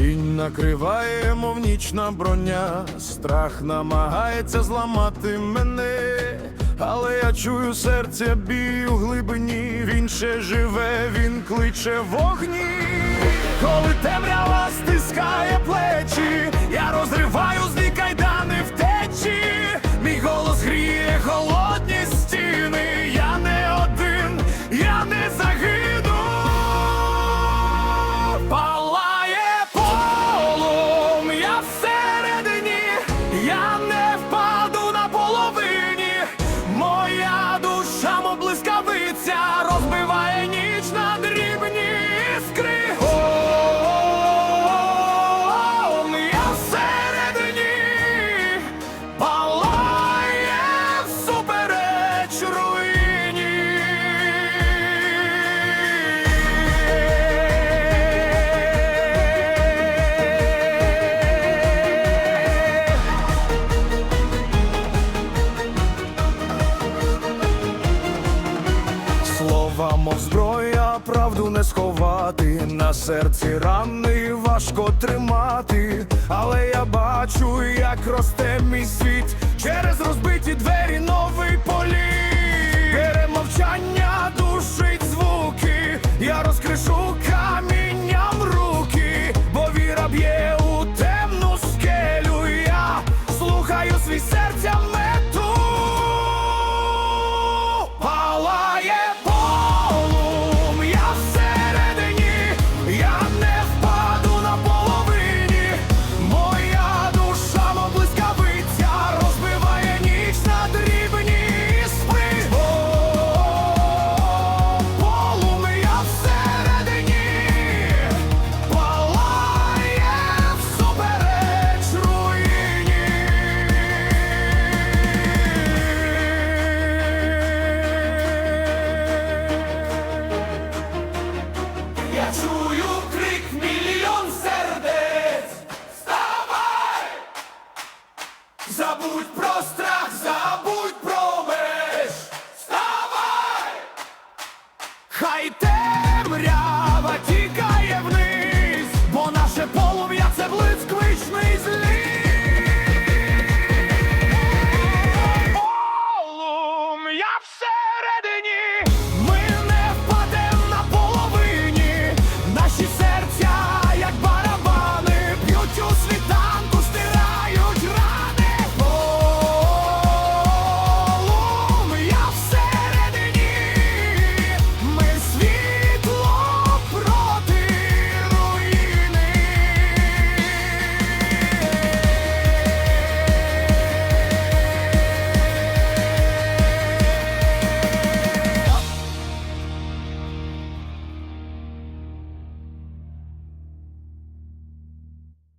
Накриває, мов нічна броня, страх намагається зламати мене, але я чую серця бій у глибині, він ще живе, він кличе вогні. Коли темрява стискає плечі, я розриваю злі мов зброя, правду не сховати, на серці рани важко тримати, але я бачу, як росте мій світ через розбиття. Хай темрява тікає вниз, бо наше полум'я це блиск вічний зліт. Полум'я все.